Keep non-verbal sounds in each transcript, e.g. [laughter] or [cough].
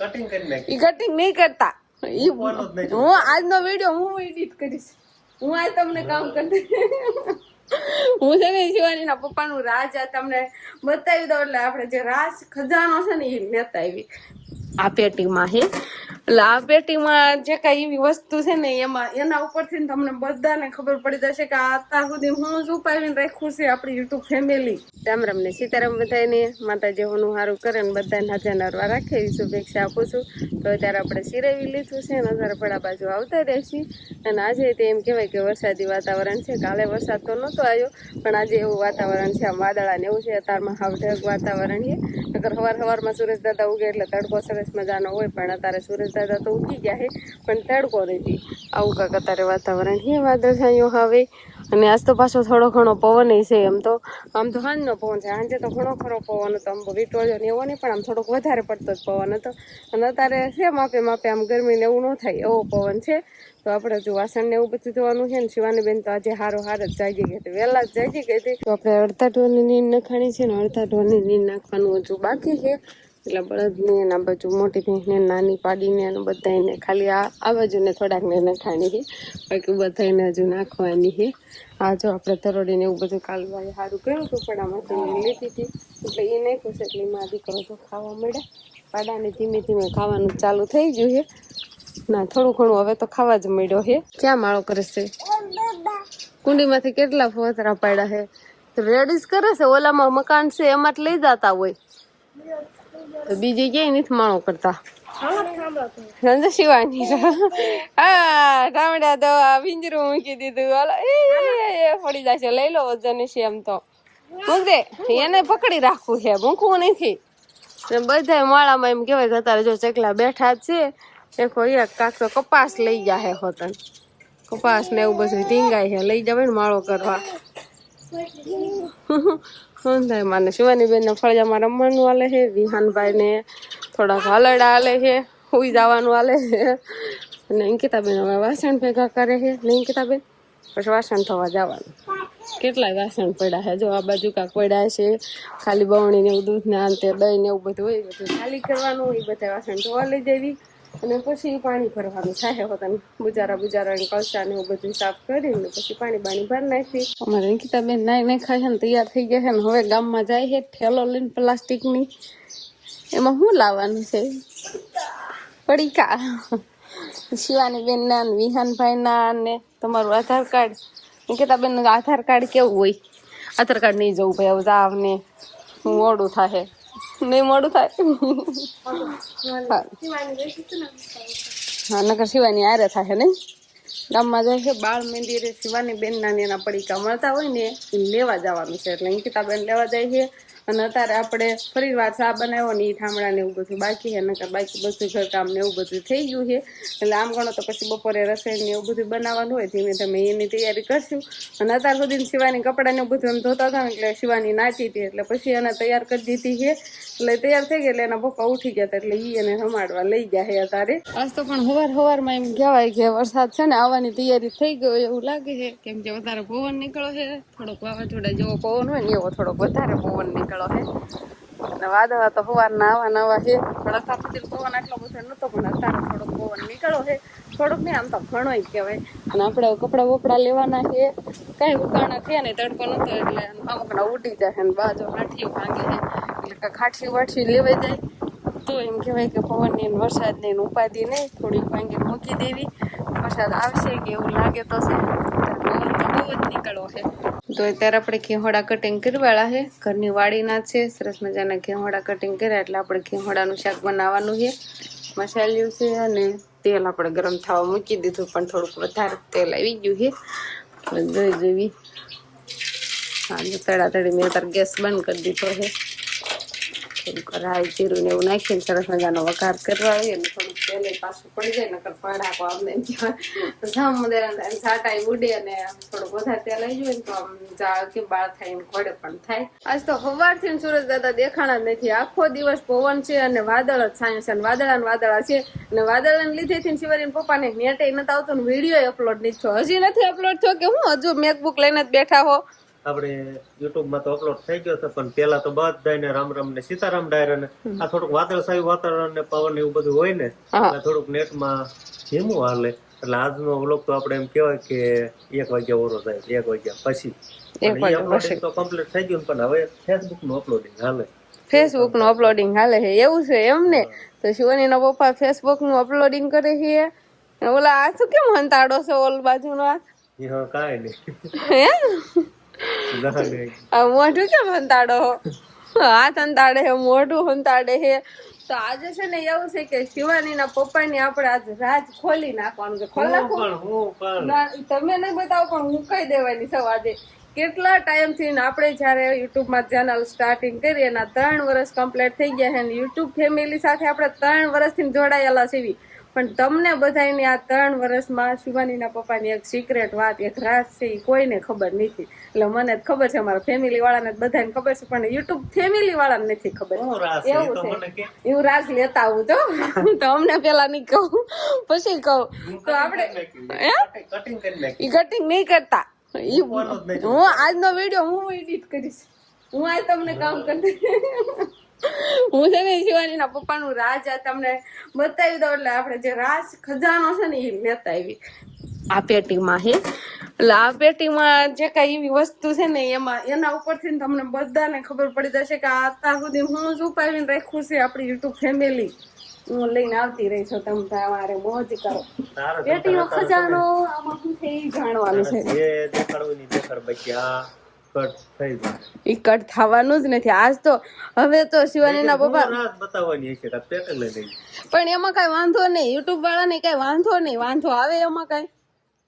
Cutting કરી નાખી. ઈ cutting નહીં કરતા. ઈ. હું આજનો વીડિયો હું એડિટ કરીશ. હું આજ તમને કામ કરતી હું છે ને શિવાનીના પપ્પાનું રાજ તમને બતાવી દઉં એટલે આપણે જે રાજ ખજાનો છે ને એ લેતા આવી. આ પેટીમાં હે. એટલે આ પેટીમાં જે કઈ એવી વસ્તુ છે ને, એમાં એના ઉપરથી તમને બધાને ખબર પડી જશે કે અત્યાર સુધી હું જ ઉપાવીને રાખ્યું છે આપણી યુટ્યુબ ફેમિલી રામ ને સીતારામ બધાને માતાજી હોનું સારું કરે ને બધાને હાજર નરવા રાખે એવી શુભેચ્છા આપું છું. તો અત્યારે આપણે સિરેવી લીધું છે અને અત્યારે પડા બાજુ આવતા રહેશી. અને આજે તે એમ કહેવાય કે વરસાદી વાતાવરણ છે, કાલે વરસાદ તો નહોતો આવ્યો, પણ આજે એવું વાતાવરણ છે, આમ વાદળા ને એવું છે, અત્યારમાં હાવઢક વાતાવરણ છે. નકર સવાર સવારમાં સુરેશ દાદા ઉગે એટલે તડકો સરસ મજાનો હોય, પણ અત્યારે સુરેશ દાદા તો ઉગી ગયા છે પણ તડકો નથી. આવું કાંક અત્યારે વાતાવરણ છે વાદળ છાંયો હવે. અને આજ તો પાછો થોડો ઘણો પવન છે એમ તો. આમ તો સાંજનો પવન છે સાંજે તો ઘણો ખરો પવન હતો. આમ વિટોળ્યો ને એવો નહીં, પણ આમ થોડોક વધારે પડતો જ પવન હતો. અને અત્યારે છે, માપે માપે આમ ગરમી ને એવું ન થાય, એવો પવન છે. તો આપણે જો વાસણ ને એવું બધું ધોવાનું છે ને શિવાની બેન તો આજે હારો હાર જ જાગી ગઈ હતી, વહેલા જ જાગી ગઈ હતી. તો આપણે અડધા ઢોરની નીંદ નખાણી છે ને, અડધા ઢોરની નીંદ નાખવાનું હજુ બાકી છે. એટલે બળદને એના બાજુ મોટી ભેંસને, નાની પાડીને અને બધાને ખાલી આ બાજુને થોડાકને નખાણી છે. બાકી બધાને હજુ નાખવાની છે. આ જો આપણે તરોડીને એવું બધું કાલવાએ સારું કર્યું હતું, પણ આમાંથી લીધી હતી. એટલે એ નાખ્યું છે એટલે એમાં દીકરો તો ખાવા મળ્યા. પાડાને ધીમે ધીમે ખાવાનું ચાલુ થઈ ગયું છે. ના, થોડું ઘણું હવે તો ખાવા જ મળ્યો છે. ક્યાં માળો કરે છે? કુંડીમાંથી કેટલા ફોતરા પાડ્યા છે? રેડીસ કરે છે, ઓલામાં મકાન છે, એમાં જ લઈ જતા હોય. તો બીજી ક્યાંય નથી માળો કરતા. રંજ શિવાની હા ટામડા તો આ પિંજરું મૂકી દીધું. હાલો એ, પડી જશે. લઈ લો વજન છે એમ તો. મૂક દે. એને પકડી રાખવું છે. મૂકવું નથી. ને બધા માળામાં એમ કહેવાય કે અત્યારે જો ચકલા બેઠા જ છે દેખો એક કાક તો કપાસ લઈ જાય હોતન કપાસ ને એવું બધું ટીંગાય છે. લઈ જવાય ને માળો કરવા. માને શિવાની બેન ફળિયામાં રમવાનું હાલે છે વિહાનભાઈ ને થોડાક હલડા હાલે છે સુઈ જવાનું હાલે છે. અને અંકિતાબેન હવે વાસણ ભેગા કરે છે, ને અંકિતાબેન? પછી વાસણ થવા જવાનું. કેટલાય વાસણ પડ્યા છે, જો આ બાજુ કાંક પડ્યા છે, ખાલી બવણી ને એવું દૂધ ને અંતે દહીં ને એવું બધું હોય બધું ખાલી કરવાનું એ બધા વાસણ ધોવા લઈ દેવી અને પછી પાણી ભરવાનું થાય હોતા બુજારા બુજારા ને ને એવું બધું સાફ કરીને પછી પાણી બાણી ભરી નાખી અમારે અંકિતાબેન નાઈ નાઈ ખાય છે ને તૈયાર થઈ ગયા છે ને હવે ગામમાં જાય છે ઠેલો લઈને પ્લાસ્ટિકની એમાં શું લાવવાનું છે? પડીકા. શિવાની બેન ના વિહાનભાઈ ના ને તમારું આધાર કાર્ડ. અંકિતાબેન બેન આધાર કાર્ડ કેવું હોય? આધાર કાર્ડ નહીં જવું ભાઈ, હવે જાવ ને. મોડું થાય નહીં મોડું થાય. હા, નકર શિવાની આરે થાય નહીં? ગામમાં જાય છે બાળ મંદિરે શિવાની બેન નાની એના પડીકા મળતા હોય ને, એ લેવા જવાનું છે. એટલે અંકિતાબેન લેવા જાય છે. અને અત્યારે આપણે ફરી વાર ચા બનાવ્યો ને એ ઠામડા ને એવું બધું બાકી છે, નકર બાકી બધું ઘરકામ ને એવું બધું થઈ ગયું છે. એટલે આમ ગણો તો પછી બપોરે રસોઈ ને એવું બધું બનાવવાનું હોય, ધીમે ધીમે એની તૈયારી કરશું. અને અત્યાર સુધી શિવાની કપડા ને એવું બધું ધોતા હતા એટલે શિવાની નાચી હતી, એટલે પછી એને તૈયાર કરી દીધી છે. એટલે તૈયાર થઈ ગઈ એટલે એના પપ્પા ઉઠી ગયા હતા, એટલે ઈ એને રમાડવા લઈ ગયા છે અત્યારે. આજ તો પણ હવાર હવારમાં એમ કહેવાય કે વરસાદ છે ને, આવવાની તૈયારી થઈ ગયો એવું લાગે છે. કેમ કે વધારે પવન નીકળો છે, થોડોક વાવાઝોડા જેવો પવન હોય ને એવો થોડોક વધારે પવન નીકળો. છે અને વાદળા તો સવારના આવા નવા છે અત્યાર સુધી પવન આટલો બધો નહોતો પણ અત્યારે થોડોક પવન નીકળો છે થોડોક નહીં, આમ તો ઘણો જ કહેવાય. અને આપણે કપડાં વપડા લેવાના છે કાંઈ ઉકાણા થયા ને તડકો નતો, એટલે અમુકના ઉડી જાય ને બાજુ હાઠીઓ ભાંગે છે એટલે ખાઠી વાઠી લેવાઈ જાય. તો એમ કહેવાય કે પવનની ને વરસાદની ને ઉપાધિ નહીં. થોડીક ભાંગી મૂકી દેવી. વરસાદ આવશે કે એવું લાગે તો છે. પવન તો તો અત્યારે આપણે ઘેહોડા કટિંગ કરવાળા છે. ઘરની વાડીના છે. સરસ મજાના ઘેહોડા કટિંગ કર્યા એટલે આપણે ઘેહોડાનું શાક બનાવવાનું છે. મસાલ્યું છે અને તેલ આપણે ગરમ થવા મૂકી દીધું, પણ થોડુંક વધારે તેલ આવી ગયું છે. જોઈ જોવી હા તડી મેં અત્યારે ગેસ બંધ કરી દીધો છે. થોડુંક રાઈ જીરું ને એવું નાખીને સરસ મજાનો વઘાર કરવા આવીએ અને ય પાછું પડી જાય, નકર ફળાકો આમને એમ કહેવાય સામુદાય સાટા ઉડે અને થોડુંક વધારે તેલ આવી જાય તો આમ જા કે બાળ થાય એમ ઘોડે પણ થાય. આજ તો સવારથી ને સુરજ દાદા દેખાણા જ નથી. આખો દિવસ પવન છે અને વાદળ જ છાયું છે અને વાદળા ને વાદળા છે. અને વાદળાને લીધે થી શિવારી પપ્પાને નેટે નથી આવતો ને વીડિયો અપલોડ નથી થયો. હજી નથી અપલોડ થયો કે હું? હજુ મેકબુક લઈને જ બેઠા હો. આપણે યુટ્યુબમાં તો અપલોડ થઈ ગયો છે પણ પેલા તો બધાને રામ રામ ને સીતારામ ડાયરા ને આ થોડુંક વાદળછાયું વાતાવરણ ને પવન ને એવું બધું હોય ને એટલે થોડુંક નેટમાં ધીમું હાલે. એટલે આજનો વ્લોગ તો આપણે એમ કહેવાય કે એક વાગ્યા ઓરો થાય એક વાગ્યા પછી. તો કમ્પ્લીટ થઈ ગયું પણ હવે ફેસબુકનું અપલોડિંગ હાલે. ફેસબુકનું અપલોડિંગ હાલે છે એવું છે એમ ને? તો શિવાની ના પપ્પા ફેસબુકનું અપલોડિંગ કરે છે? ઓલા આ શું કેમ હંતાડો છે ઓલ બાજુ નો એ હા કાંઈ નહીં. આ [laughs] મોઢું કેમ હંતાડો હાથ હંતાડે હે મોઢું હંતાડે હે. તો આજે છે ને એવું છે કે શિવાની ના પપ્પા ની આપણે આજે રાજ ખોલી નાખવાનું છે. ખોલ તમે નહીં બતાવો પણ હું કહી દેવાની સવાજે આજે કેટલા ટાઈમથી આપણે જ્યારે યુટ્યુબમાં ચેનલ સ્ટાર્ટિંગ કરી એના ત્રણ વર્ષ કમ્પ્લીટ થઈ ગયા છે અને યુટ્યુબ ફેમિલી સાથે આપણે ત્રણ વર્ષથી જોડાયેલા છીએ. પણ તમને બધાને આ ત્રણ વર્ષમાં શિવાનીના પપ્પાની એક સિક્રેટ વાત એક રાજ છે એ કોઈને ખબર નથી. એટલે મને જ ખબર છે મારા ફેમિલી વાળાને બધાને ખબર છે પણ યુટ્યુબ ફેમિલી વાળાને નથી ખબર. એવું છે. એવું રાસ લેતા આવું તો. [laughs] તો અમને પેલા નહીં કહું પછી કહું. તો આપણે કટિંગ ઈ કટિંગ નહીં કરતા. હું આજનો વીડિયો હું એડિટ કરીશ. હું આજ તમને કામ કરી હું છે ને શિવાની ના પપ્પાનું રાજ તમને બતાવી દઉં એટલે આપણે જે રાજ ખજાનો છે ને એ લેતા આવી આ પેટીમાં હે. એટલે આ પેટીમાં જે કઈ એવી વસ્તુ છે ને એમાં એના ઉપરથી તમને બધાને ખબર પડી જશે કે અત્યાર સુધી હું જ ઉપાવીને રાખ્યું છે આપણી યુટ્યુબ ફેમિલી. હું લઈને આવતી રહી છું તમે તમારે મોજ કરો. પેટીનો ખજાનો આમાં શું છે એ જાણવાનું છે. કટ થઈ જાય. ઈ કટ થવાનું જ નથી. આજ તો હવે તો શિવાનીના પપ્પા રાત બતાવવાની છે કે પેટે લઈ લઈ. પણ એમાં કઈ વાંધો નહીં. યુટ્યુબ વાળાને કઈ વાંધો નહીં. વાંધો આવે એમાં કઈ?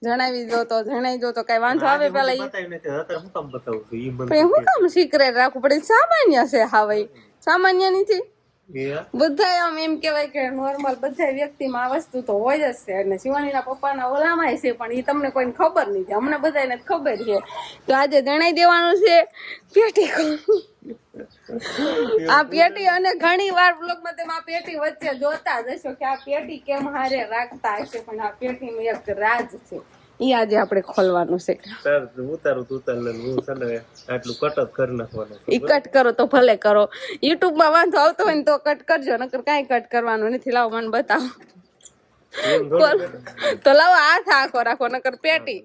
જણાવી દો તો જણાવી દો તો કઈ વાંધો આવે પેલા ઈ? બતાવી હું કામ બતાવું છું? ઈ મને હું કામ સિક્રેટ રાખવું પડે સામાન્ય છે હા ભાઈ. સામાન્ય નથી? એ બધા આમ એમ કેવાય કે નોર્મલ બધા વ્યક્તિમાં આ વસ્તુ તો હોય જ છે. અને શિવાનીના પપ્પાના ઓલામાં છે, પણ એ તમને કોઈને ખબર નથી અમને બધાને ખબર છે. તો આજે જણાઈ દેવાનું છે પેટી આ પેટી અને ઘણી વાર બ્લોગમાં તમે આ પેટી વચ્ચે જોતા જ હશો કે આ પેટી કેમ હારે રાખતા હશે, પણ આ પેટીનું એક રાજ છે. ઈ આજે આપણે ખોલવાનું છે. સર ઉતારું ઉતાર લે હું છે ને આટલું કટ અપ કરી નાખવાનું ઈ કટ કરો તો ભલે કરો. યુટ્યુબમાં વાંધો આવતો હોય ને તો કટ કરજો નકર કાંઈ કટ કરવાનું નથી. લાવો મને બતાવો. તો લાવો હાથ આખો રાખો નકર પેટી.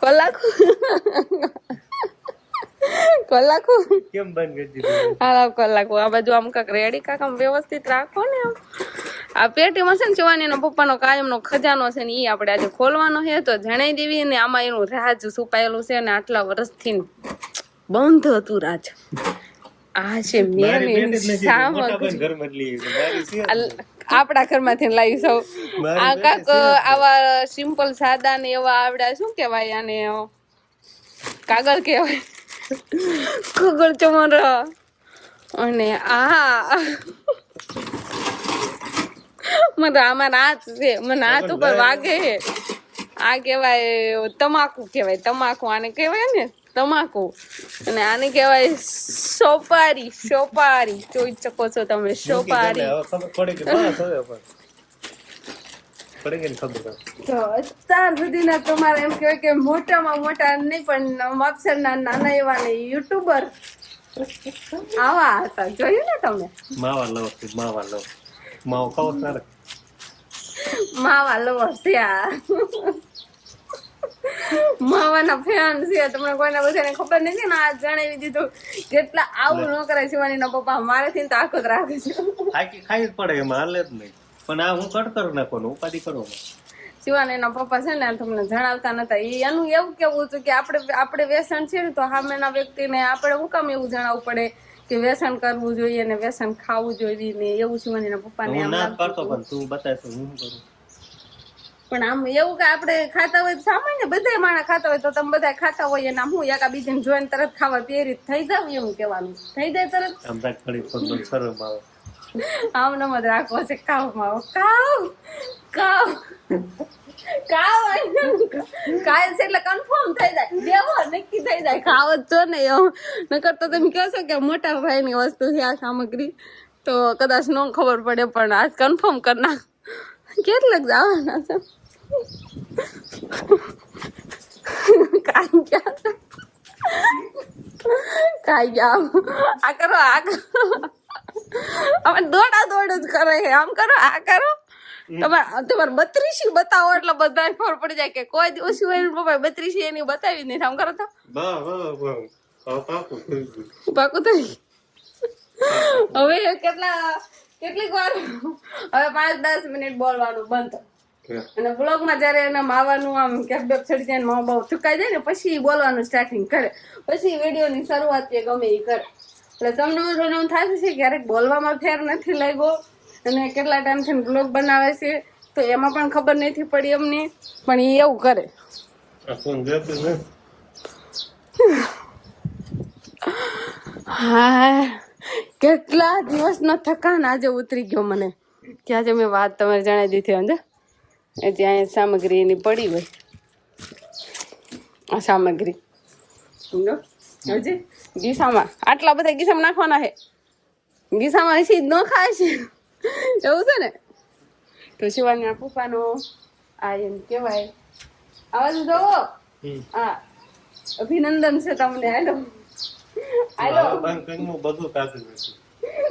કલાકુ કલાકુ કેમ બંધ કરી દીધું? હાલો કલાકુ આ બાજુ આમ કાંક રેડી કાંક આમ વ્યવસ્થિત રાખો ને આમ. આ પેટીમાં છે ને શિવાનીનો પપ્પાનો કાયમનો ખજાનો છે ને એ આપણે આજે ખોલવાનો છે. તો જણાઈ દેવી ને આમાં એનું રાજ છુપાયેલું છે ને આટલા વર્ષથી બંધ હતું રાજ. આ છે મેં આપણા ઘરમાંથી લાવી સૌ. આ કાક આવા સિમ્પલ સાદા ને એવા આવડા શું કહેવાય આને? કાગળ કહેવાય. કાગળ ચમર. અને આ મને આમાં હાથ છે. મને હાથ ઉપર વાગે. આ કહેવાય તમાકુ કહેવાય. તમાકુ આને કહેવાય ને? તમાકુ. અને આને કહેવાય સોપારી સોપારી. જોઈ શકો છો તમે સોપારી. અત્યાર સુધીના તમારે એમ કહેવાય કે મોટામાં મોટા નહીં પણ માપસરના નાના એવા ને યુટ્યુબર આવા હતા. જોયું ને તમે? માવા લવ માવા લવ માવો kau તારે માવા લવર છે આ માવાના ફેન છે તમને કોઈને બધાને ખબર નથી ને આ જણાવી દીધું કેટલા આવું ન કરે શિવાનીના પપ્પા મારેથી તો આખો જ રાખે છે ખાઈ ખાઈ જ પડે એમાં હાલે જ નહીં પણ આ હું કટ કરી નાખવાનું ઉપાધિ કરો શિવાનીના પપ્પા છે ને તમને જણાવતા નતા એ એનું એવું કેવું હતું કે આપણે આપણે વ્યસન છે ને તો સામેના વ્યક્તિને આપણે હું કામ એવું જણાવવું પડે કે વ્યસન કરવું જોઈએ ને વ્યસન ખાવું જોઈએ ને એવું શિવાનીના પપ્પાને હું આમ ના કરતો પણ તું બતાય હું કરું? પણ આમ એવું કે આપણે ખાતા હોય સામાન્ય બધા માણસ ખાતા હોય તો તમે બધા ખાતા હોય આમ હું એકા બીજાને જોઈને તરત ખાવા પહેરી થઈ જાવ એવું કહેવાનું. થઈ જાય તરત? આમ રાખ ઘડી શરમ આવે. આમ નમ જ રાખવો છે. કાવ માવો. કાવ કાવ કાય છે એટલે કન્ફર્મ થઈ જાય. દેવો નક્કી થઈ જાય. ખાવ જ છો ને એમ નકર તો તમે કહો કે મોટા ભાઈની વસ્તુ છે આ સામગ્રી. તો કદાચ ન ખબર પડે, પણ આજ કન્ફર્મ કરી નાખ. કેટલાક જવાના છે. કાંઈ ગયા. કાંઈ ક્યાં આ કરો આ કરો. અમે દોડા દોડ જ કરે આમ કરો, આ કરો. તમારે તમારે બત્રીસી બતાવો એટલે બધા ખબર પડી જાય કે કોઈ દિવસ હોય ને પપ્પા બત્રીસી એની બતાવી નહીં. આમ કરો તો. પાકું થઈ હવે કેટલા કેટલીક વાર હવે પાંચ દસ મિનિટ બોલવાનું બંધ. અને અને બ્લોગમાં જ્યારે એને માવાનું આમ કેપ બેપ ચડી જાય મા બાપ ચુકાઈ જાય ને પછી બોલવાનું સ્ટાર્ટિંગ કરે. પછી વિડીયોની શરૂઆત કે ગમે એ કરે. એટલે તમને એવું થાય છે ક્યારેક બોલવામાં ફેર નથી લાગ્યો? અને કેટલા ટાઈમથી બ્લોગ બનાવે છે તો એમાં પણ ખબર નથી પડી અમને પણ એ એવું કરે. હા કેટલા દિવસનો થકાન આજે ઉતરી ગયો મને. કે આજે મેં વાત તમારે જણાવી દીધી અંદર એ ત્યાં સામગ્રી એની પડી હોય. આ સામગ્રી. સમજો? હજી ગીસામાં. આટલા બધા ગીસામાં નાખવાના છે. ગીસામાં હજી ન ખાય છે. [laughs] એવું છે ને? તો શિવાની પપ્પાનો આ એમ કહેવાય. આવાજ જોવો. હા. અભિનંદન છે તમને હેલો. હાલો. બધું કાઢી નાખ્યું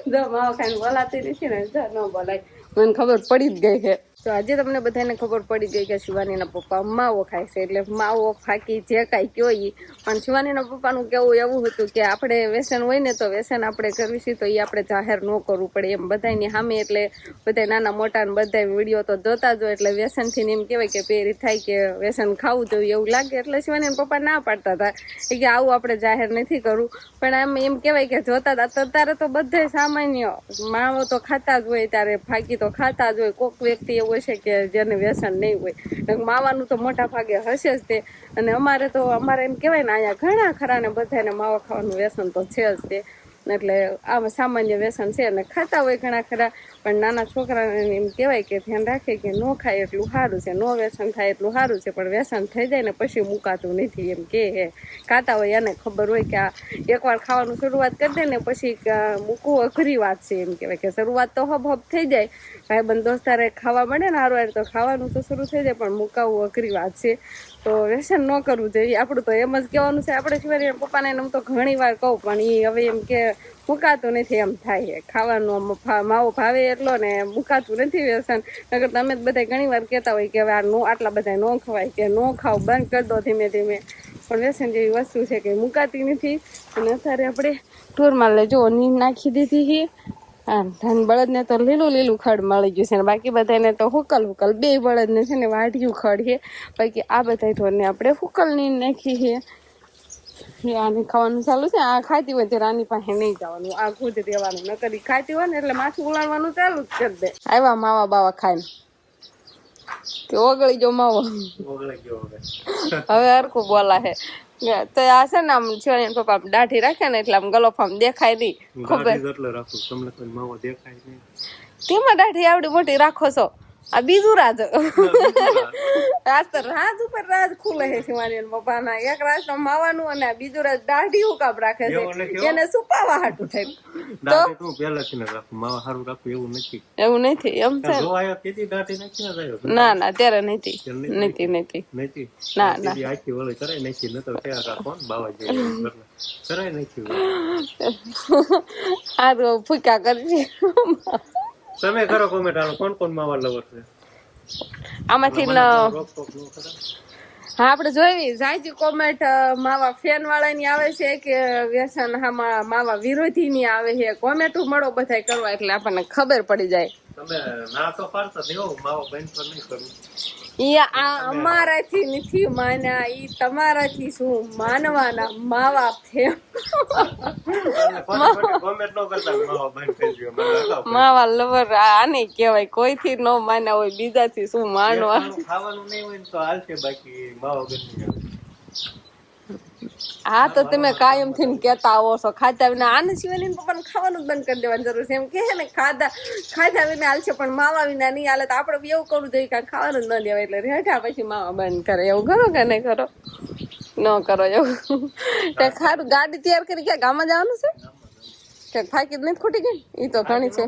જો માવ ખાઈને બોલાતી નથી ને જો ન બોલાય. મને ખબર પડી જ ગઈ છે. તો આજે તમને બધાને ખબર પડી ગઈ કે શિવાનીના પપ્પા માવો ખાય છે. એટલે માવો ફાકી જે કાંઈ કયો એ પણ શિવાનીના પપ્પાનું કેવું એવું હતું કે આપણે વ્યસન હોય ને તો વ્યસન આપણે કરવી છે તો એ આપણે જાહેર ન કરવું પડે એમ બધાની સામે એટલે બધા નાના મોટા ને બધા વીડિયો તો જોતા જ હોય. એટલે વ્યસનથી એમ કહેવાય કે પેરી થાય કે વ્યસન ખાવું જોઈએ એવું લાગે. એટલે શિવાનીના પપ્પા ના પાડતા હતા. કે આવું આપણે જાહેર નથી કરવું. પણ આમ એમ કહેવાય કે જોતા હતા. અત્યારે તો બધે સામાન્ય માવો તો ખાતા જ હોય, ત્યારે ફાકી તો ખાતા જ હોય. કોક વ્યક્તિ એવું હશે કે જેને વ્યસન નહીં હોય. માવાનું તો મોટા ભાગે હશે જ તે. અને અમારે તો, અમારે એમ કહેવાય ને, અહીંયા ઘણા ખરા ને બધાને માવા ખાવાનું વ્યસન તો છે જ તે. એટલે આ સામાન્ય વ્યસન છે અને ખાતા હોય ઘણા ખરા, પણ નાના છોકરાને એમ કહેવાય કે ધ્યાન રાખે કે ન ખાય એટલું સારું છે, નો વ્યસન થાય એટલું સારું છે, પણ વ્યસન થઈ જાય ને પછી મુકાતું નથી એમ કે. હે ખાતા હોય એને ખબર હોય કે આ એકવાર ખાવાનું શરૂઆત કરી દે ને પછી મૂકવું અઘરી વાત છે એમ કહેવાય કે શરૂઆત તો હબ હબ થઈ જાય. ભાઈ બંધ દોસ્તારે ખાવા મળે ને હારું તો ખાવાનું તો શરૂ થઈ જાય, પણ મુકાવવું અઘરી વાત છે. તો વ્યસન ન કરવું જોઈએ. આપણું તો એમ જ કહેવાનું છે, આપણે સિવાય પપ્પાને એમ તો ઘણી વાર કહું, પણ એ હવે એમ કે મુકાતું નથી એમ થાય. ખાવાનું માવો ભાવે એટલો ને મુકાતું નથી વ્યસન. નકર તમે જ બધા ઘણી વાર કહેતા હોય કે હવે આ નો, આટલા બધા ન ખવાય કે નો ખાવ, બંધ કરી દો ધીમે ધીમે. પણ વ્યસન જેવી વસ્તુ છે કે મુકાતી નથી. અને અત્યારે આપણે ટૂરમાં લેજો નીંદ નાખી દીધી છે હા ધન બળદને તો લીલું લીલું ખડ મળી ગયું છે ને બાકી બધાને તો હુકલ હુકલ. બે બળદને છે ને વાઢ્યું ખડ છે. બાકી આ બધા ઢોરને આપણે હુકલ નીંદ નાખી છે આને ખાવાનું ચાલુ છે. આ ખાતી હોય ત્યારે આની પાસે નહીં જવાનું. આ ખુદ દેવાનું નકર ઈ ખાતી હોય ને એટલે માથું ઉલાળવાનું ચાલુ જ કરી દે. આવ્યા માવા બાવા ખાઈને. કે ઓગળી જો માવો. હવે હરખું બોલા છે તો આ છે ને આમ છોડીને પપ્પા દાઢી રાખે ને એટલે આમ ગલોફ આમ દેખાય નહીં. ખબર તેમાં દાઢી આવડી મોટી રાખો છો. આ બીજું રાજ. રાજ. તો રાજ ઉપર રાજ ખુલે છે શિવાની પપ્પાના એક રાજ તો માવાનું અને આ બીજું રાજ દાઢી હુકાબ રાખે છે. એને સુપાવા હાટું થાય. તો? ને માવા રાખું એવું નથી. એવું નથી એમ છે ને ના ના ત્યારે નથી. નથી? નથી નથી. નથી? ના, ના. આખી કરાય બાવા જેવું કરાય. ફૂકા કરી તમે કરો કોમેન્ટ હાલો કોણ કોણ માવા લવર છે? આમાંથી હા આપણે જોઈ જાયજી કોમેન્ટ માવા ફેન વાળાની આવે છે કે વ્યસન હામાં માવા વિરોધીની આવે છે? કોમેન્ટ મળો બધાય કરવા એટલે આપણને ખબર પડી જાય. તમે ના તો પાડતા દેવો માવા બંધ પર નહીં કરું. ઈ આ અમારાથી નથી માન્યા એ તમારાથી શું માનવાના મા કે માવો લવર આને કહેવાય કોઈથી ન માન્યા હોય બીજાથી શું માનવા ખાવાનું નહીં હોય તો હાલશે બાકી માવા હા તો તમે કાયમથી કેતા આવો છો. ખાધા વિના આને સિવાય પણ પપ્પાને ખાવાનું બંધ કરી દેવાની જરૂર છે. એમ કે ને ખાધા ખાધા વિના હાલશે પણ માવા વિના નહીં હાલે. તો આપણે બી એવું કરવું જોઈએ કે ખાવાનું જ ન દેવાય એટલે રેઠા પછી માવા બંધ કરે. એવું કરો કે નહીં કરો? ન કરો એવું. તે ખારું ગાડી તૈયાર કરી ક્યાં ગામમાં જવાનું છે? કે ફાકી જ નથી ખૂટી ગઈ? ઈ તો ઘણી છે.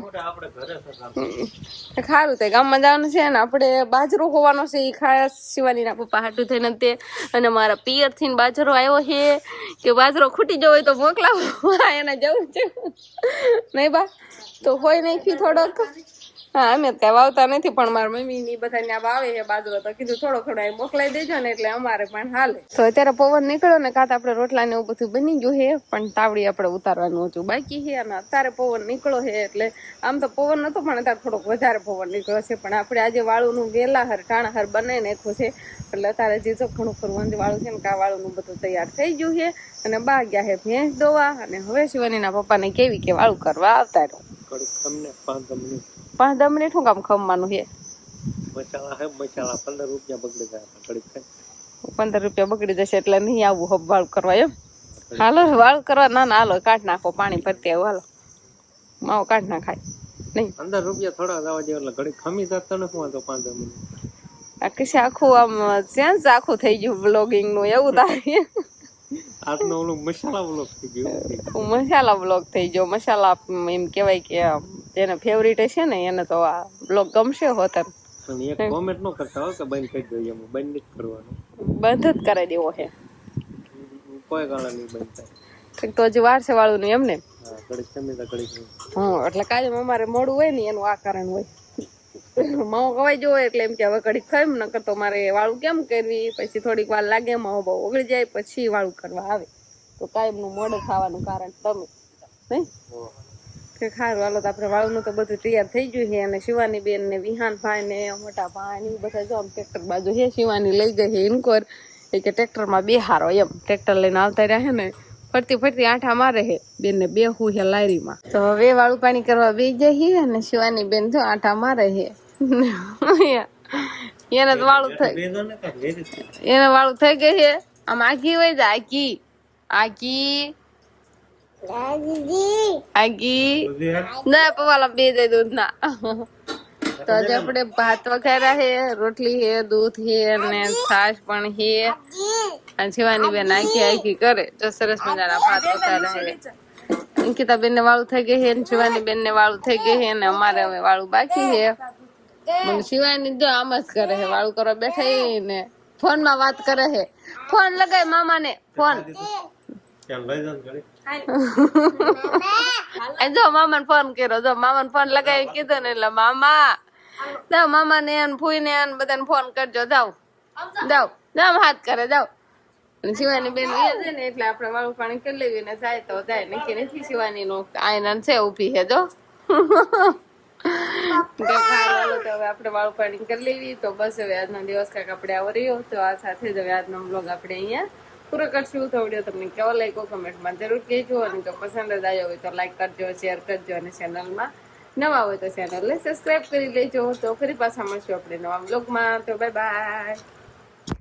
ખારું તે ગામમાં જવાનું છે ને આપણે બાજરો હોવાનો છે એ ખાસ શિવાનીના પપ્પા હાટું થઈને તે અને મારા પિયરથી બાજરો આવ્યો છે કે બાજરો ખૂટી જવો હોય તો મોકલાવો. [laughs] એને જવું છે. નહીં બા તો હોય નહીં થોડોક. હા, અમે ત્યાં નથી, પણ મારા મમ્મી ની બધા ત્યાં વાવે છે બાજરો તો કીધું થોડો થોડો એ મોકલાઈ દેજો ને એટલે અમારે પણ હાલે. તો અત્યારે પવન નીકળ્યો ને કાં આપણે રોટલા ને એવું બધું બની ગયું છે, પણ તાવડી આપણે ઉતારવાનું હતું બાકી છે અને અત્યારે પવન નીકળ્યો છે એટલે આમ તો પવન નતો, પણ અત્યારે થોડોક વધારે પવન નીકળ્યો છે. પણ આપણે આજે વાળુનું વેલા હર ટાણા હર બનાવી નાખ્યું છે, એટલે અત્યારે જે ઘણું ખરું વાળું છે ને કા વાળુનું બધું તૈયાર થઈ ગયું છે. અને બા ગયા છે ભેંસ દોવા, અને હવે શિવાનીના પપ્પાને કેવી કે વાળું કરવા આવતા રહ્યો. પાંચ મિનિટ પાંચ દસ મિનિટ શું કામ ખમવાનું છે? મસાલા હે મસાલા પંદર રૂપિયા બગડી જાય કડક પંદર રૂપિયા બગડી જશે એટલે નહીં આવું હબ વાળ કરવા એમ. હાલો વાળ કરવા ના ના હાલો કાઢ નાખો પાણી ભરતી આવું હાલો. માવો કાઢ ના ખાય. નહીં. પંદર રૂપિયા થોડા જવા જેવા એટલે ઘડી ખમી જતો ને શું પાંચ મિનિટ આ કશે આખું આમ ચેન્જ આખું થઈ ગયું બ્લોગિંગનું એવું થાય. આજનો ઓલો મસાલા બ્લોક થઈ ગયો મસાલા બ્લોક થઈ ગયો. મસાલા એમ કહેવાય કે જેને ફેવરિટ છે ને એને તો આ બ્લોક ગમશે હોતન પણ એક કોમેન્ટ નો કરતા હો કે બંધ કરી દો એમ. બંધ જ કરવાનું. બંધ જ કરાવી દેવો છે. કોઈ ગાળા નહીં બંધ થાય. તો હજી વાર છે વાળું નું એમ ને? હા ઘડીક ખમી તો ઘડીક હા એટલે કાયમ અમારે મોડું હોય ને એનું આ કારણ હોય. માવો કવાઈ જવો એટલે એમ કે હવે ઘડીક ખાય ન કરતો મારે વાળું કેમ કરવી? પછી થોડીક વાર લાગે માવો બહુ ઓગળી જાય, પછી વાળું કરવા આવે. તો કાયમનું મોડું ખાવાનું કારણ તમે, નહીં? કે ખારું, હાલો તો આપણે વાળું તો બધું તૈયાર થઈ ગયું છે, અને શિવાની બેન ને વિહાન ભાઈ ને મોટા ભાઈ ને બધા જો આમ ટ્રેક્ટર બાજુ છે, શિવાની લઈ ગઈ છે, ઇન્કોર. એ કે ટ્રેક્ટરમાં બેહારો એમ. ટ્રેક્ટર લઈને આવતા રહ્યા ને ફરતી ફરતી આઠા મારે હે બેન ને બે હું હે લારીમાં. તો હવે વાળું પાણી કરવા બે જઈએ અને શિવાની બેન જો આઠા મારે હે. એને તો વાળું થઈ. એને વાળું થઈ ગઈ છે આમ આખી હોય છે આખી આખી આખી ના પવાલા બે જાય દૂધ ના તો આજે આપણે ભાત વઘારા હે રોટલી છે દૂધ છે અને છાશ પણ હે. અને બેન આખી આખી કરે. જો સરસ મજાના ભાત વઘારા હે. અંકિતા બેન ને વાળું થઈ ગઈ હે શિવાની બેન ને વાળું થઈ ગઈ હે અને અમારે હવે વાળું બાકી હે. શિવાની જો આમ જ કરે હે વાળું કરવા બેઠા ને ફોનમાં વાત કરે હે. ફોન લગાય મામા ને ફોન ને [laughs] જો મામા ફોન કર્યો જો મામાને ફોન લગાવી કીધો ને એટલે મામા જાઓ મામા ને ફૂઈ ને બધાને ફોન કરજો. જાવ જાવ જાઓ, હાથ કરે જાવ કરી શિવાની આપણે વાળું કરી લેવી. તો બસ હવે દિવસ કાંઈક આપણે આવો રહ્યો. તો આ સાથે જ હવે આજનો બ્લોગ આપણે અહીંયા પૂરો કરશું. તો તમને કેવો લાગ્યો કમેન્ટમાં જરૂર કહેજો. અને જો પસંદ આવ્યો હોય તો લાઈક કરજો શેર કરજો અને ચેનલમાં નવા હોય તો ચેનલને સબસ્ક્રાઈબ કરી લેજો. તો ફરી પાછા મળશું આપણે નવા બ્લોગમાં તો બાય બાય